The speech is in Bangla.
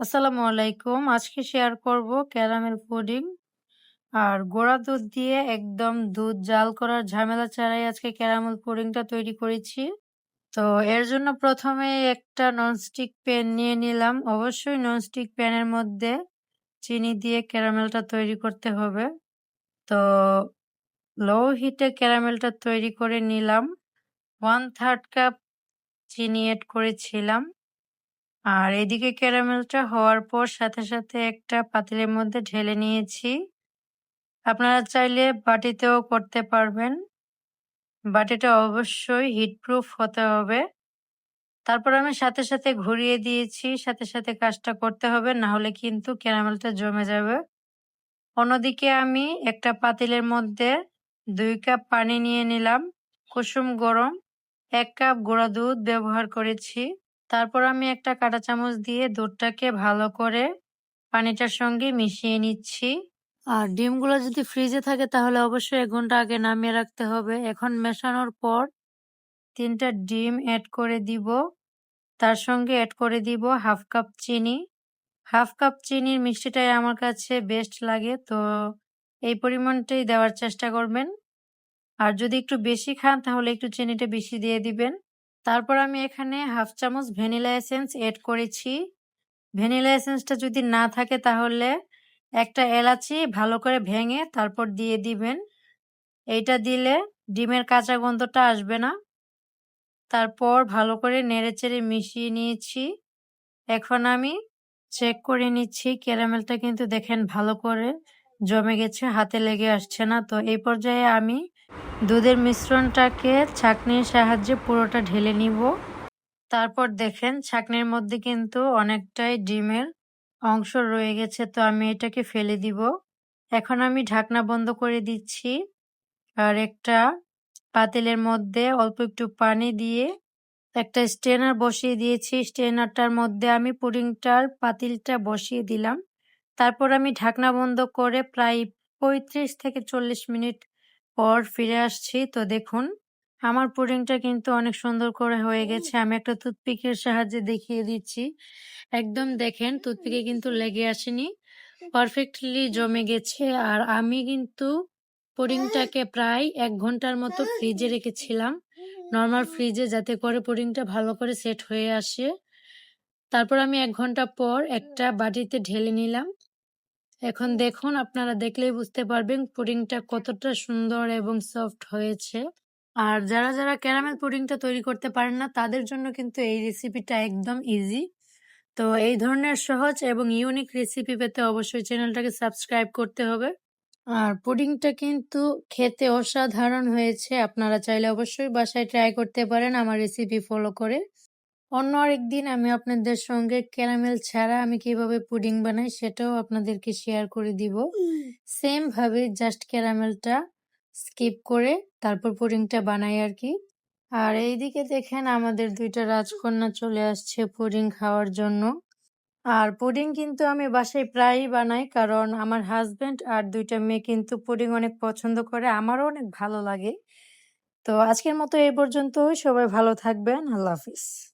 আসসালামু আলাইকুম। আজকে শেয়ার করব ক্যারামেল পুডিং। আর গোড়া দুধ দিয়ে একদম দুধ জাল করার ঝামেলা ছাড়াই আজকে ক্যারামেল পুডিংটা তৈরি করেছি। তো এর জন্য প্রথমে একটা ননস্টিক প্যান নিয়ে নিলাম। অবশ্যই ননস্টিক প্যানের মধ্যে চিনি দিয়ে ক্যারামেলটা তৈরি করতে হবে। তো লো হিটে ক্যারামেলটা তৈরি করে নিলাম। 1/3 কাপ চিনি এড করেছিলাম। আর এদিকে ক্যারামেলটা হওয়ার পর সাথে সাথে একটা পাতিলের মধ্যে ঢেলে নিয়েছি। আপনারা চাইলে বাটিতেও করতে পারবেন। বাটিটা অবশ্যই হিটপ্রুফ হতে হবে। তারপর আমি সাথে সাথে ঘুরিয়ে দিয়েছি, সাথে সাথে কাজটা করতে হবে, না হলে কিন্তু ক্যারামেলটা জমে যাবে। অন্যদিকে আমি একটা পাতিলের মধ্যে দুই কাপ পানি নিয়ে নিলাম, কুসুম গরম, এক কাপ গুঁড়া দুধ ব্যবহার করেছি। তারপর আমি একটা কাঁটা চামচ দিয়ে দুধটাকে ভালো করে পানিটার সঙ্গে মিশিয়ে নিচ্ছি। আর ডিমগুলো যদি ফ্রিজে থাকে তাহলে অবশ্যই এক ঘণ্টা আগে নামিয়ে রাখতে হবে। এখন মেশানোর পর তিনটা ডিম অ্যাড করে দিব। তার সঙ্গে অ্যাড করে দিব হাফ কাপ চিনি। হাফ কাপ চিনির মিষ্টিটাই আমার কাছে বেস্ট লাগে, তো এই পরিমাণটাই দেওয়ার চেষ্টা করবেন। আর যদি একটু বেশি খান তাহলে একটু চিনিটা বেশি দিয়ে দিবেন। তারপর আমি এখানে হাফ চামচ ভ্যানিলা এসেন্স এড করেছি। ভ্যানিলা এসেন্সটা যদি না থাকে তাহলে একটা এলাচি ভালো করে ভেঙে তারপর দিয়ে দিবেন। এইটা দিলে ডিমের কাঁচা গন্ধটা আসবে না। তারপর ভালো করে নেড়েচেড়ে মিশিয়ে নিয়েছি। এখন আমি চেক করে নিচ্ছি, ক্যারামেলটা কিন্তু দেখেন ভালো করে জমে গেছে, হাতে লেগে আসছে না। তো এই পর্যায়ে আমি দুধের মিশ্রণটাকে ছাঁকনির সাহায্যে পুরোটা ঢেলে নিব। তারপর দেখেন ছাঁকনির মধ্যে কিন্তু অনেকটাই ডিমের অংশ রয়ে গেছে, তো আমি এটাকে ফেলে দিব। এখন আমি ঢাকনা বন্ধ করে দিচ্ছি আর একটা পাতিলের মধ্যে অল্প একটু পানি দিয়ে একটা স্টেনার বসিয়ে দিয়েছি। স্টেনারটার মধ্যে আমি পুডিংটার পাতিলটা বসিয়ে দিলাম। তারপর আমি ঢাকনা বন্ধ করে প্রায় পঁয়ত্রিশ থেকে চল্লিশ মিনিট পর ফিরে আসছি। তো দেখুন আমার পুডিংটা কিন্তু অনেক সুন্দর করে হয়ে গেছে। আমি একটা টুথপিকের সাহায্যে দেখিয়ে দিচ্ছি। একদম দেখেন টুথপিকে কিন্তু লেগে আসেনি। পারফেক্টলি জমে গেছে। আর আমি কিন্তু পুডিংটাকে প্রায় এক ঘণ্টার মতো ফ্রিজে রেখেছিলাম। নর্মাল ফ্রিজে যাতে করে পুডিংটা ভালো করে সেট হয়ে আসে। তারপর আমি এক ঘণ্টা পর একটা বাটিতে ঢেলে নিলাম। এখন দেখুন, আপনারা দেখলেই বুঝতে পারবেন পুডিংটা কতটা সুন্দর এবং সফট হয়েছে। আর যারা যারা ক্যারামেল পুডিংটা তৈরি করতে পারেন না, তাদের জন্য কিন্তু এই রেসিপিটা একদম ইজি তো এই ধরনের সহজ এবং ইউনিক রেসিপি পেতে অবশ্যই চ্যানেলটাকে সাবস্ক্রাইব করতে হবে। আর পুডিংটা কিন্তু খেতে অসাধারণ হয়েছে। আপনারা চাইলে অবশ্যই বাসায় ট্রাই করতে পারেন আমার রেসিপি ফলো করে। অন্য আরেকদিন আমি আপনাদের সঙ্গে ক্যারামেল ছাড়া আমি কীভাবে পুডিং বানাই সেটাও আপনাদেরকে শেয়ার করে দিব। সেম ভাবে জাস্ট ক্যারামেলটা স্কিপ করে তারপর পুডিংটা বানাই আর কি। আর এইদিকে দেখেন আমাদের দুইটা রাজকন্যা চলে আসছে পুডিং খাওয়ার জন্য। আর পুডিং কিন্তু আমি বাসায় প্রায়ই বানাই কারণ আমার হাজব্যান্ড আর দুইটা মেয়ে কিন্তু পুডিং অনেক পছন্দ করে আমারও অনেক ভালো লাগে। তো আজকের মতো এই পর্যন্তই সবাই ভালো থাকবেন আল্লাহ হাফিজ।